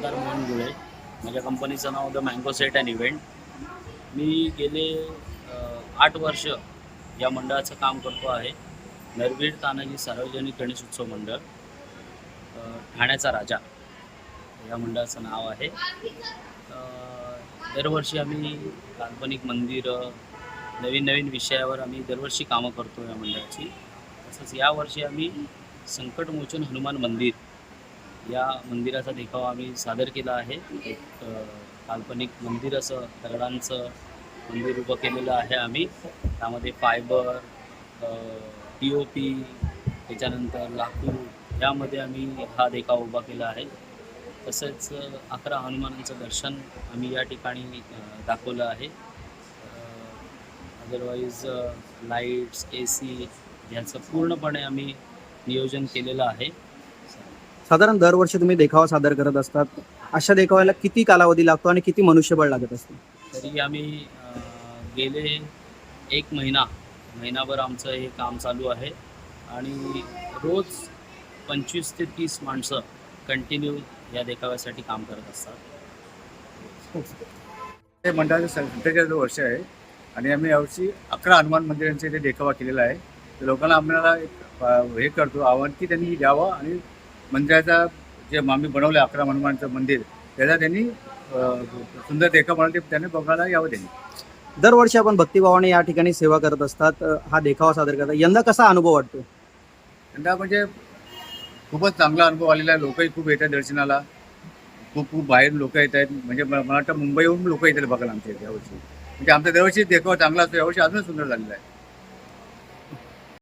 आमदार मोहन गुळे माझ्या कंपनीचं नाव the mango set and event मी गेले आठ वर्ष या मंडळाचं काम करतो आहे. नरवीर तानाजी सार्वजनिक गणेश उत्सव मंडळ ठाण्याचा राजा या मंडळाचं नाव आहे. दरवर्षी आम्ही काल्पनिक मंदिरं नवीन नवीन विषयावर आम्ही दरवर्षी कामं करतो या मंडळाची. तसंच यावर्षी आम्ही संकटमोचन हनुमान मंदिर या मंदिराचा देखावा आम्ही सादर केला आहे. एक काल्पनिक मंदिर असं दगडांचं मंदिर उभं केलेलं आहे आम्ही. त्यामध्ये फायबर पी ओ पी त्याच्यानंतर लाकूड यामध्ये आम्ही हा देखावा उभा केला आहे. तसेच अकरा हनुमानांचं दर्शन आम्ही या ठिकाणी दाखवलं आहे. अदरवाईज लाईट्स ए सी यांचं पूर्णपणे आम्ही नियोजन केलेलं आहे. साधारण दरवर्षी तुम्ही देखावा सादर करत असतात. अशा देखाव्याला किती कालावधी लागतो आणि किती मनुष्यबळ लागत असते? तरी आम्ही गेले एक महिना महिनाभर आमचं हे काम चालू आहे. आणि रोज पंचवीस ते तीस माणसं कंटिन्यू या देखाव्यासाठी काम करत असतात. हे मंडळाचं सत्तेचाळीस वर्ष आहे. आणि आम्ही यावर्षी अकरा हनुमान मंदिरांचे इथे देखावा केलेला आहे लोकांना आम्हाला एक हे करतो आव्हान की त्यांनी यावं आणि मंदिराचा जे आम्ही बनवलं अकरा हनुमानचं मंदिर त्याचा त्यांनी सुंदर देखावा बनवला ते त्यांनी बघायला यावं त्यांनी. दरवर्षी आपण भक्तिभावाने या ठिकाणी सेवा करत असतात. हा देखावा सादर करतात. यंदा कसा अनुभव वाटतो यंदा म्हणजे खूपच चांगला अनुभव आलेला आहे. लोकही खूप येतात दर्शनाला. खूप खूप बाहेर लोक येत आहेत. म्हणजे मला वाटतं मुंबईहून लोक येतात बघायला आमच्या यावर्षी. म्हणजे आमचा दरवर्षी देखावा चांगला असतो. यावर्षी अजून सुंदर झालेला आहे.